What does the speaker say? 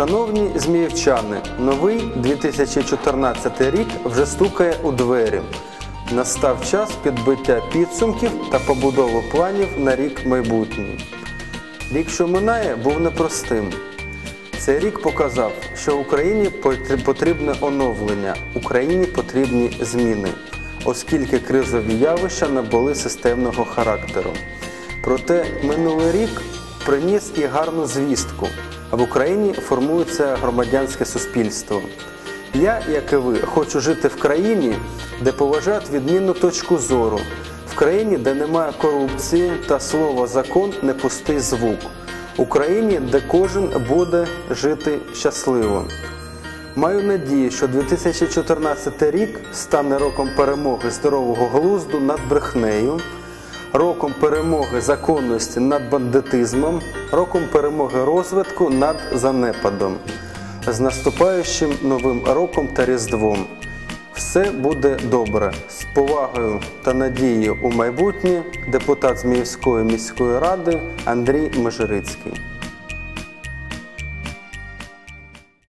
Шановні зміївчани, новий 2014 рік вже стукає у двері. Настав час підбиття підсумків та побудови планів на рік майбутній. Рік, що минає, був непростим. Цей рік показав, що Україні потрібне оновлення, Україні потрібні зміни, оскільки кризові явища набули системного характеру. Проте минулий рік приніс і гарну звістку. В Україні формується громадянське суспільство. Я, як і ви, хочу жити в країні, де поважають відмінну точку зору, в країні, де немає корупції та слово закон не пустий звук, у країні, де кожен буде жити щасливо. Маю надію, що 2014 рік стане роком перемоги здорового глузду над брехнею, роком перемоги законності над бандитизмом, роком перемоги розвитку над занепадом. З наступаючим новим роком та Різдвом. Все буде добре. З повагою та надією у майбутнє депутат Зміївської міської ради Андрій Межирицький.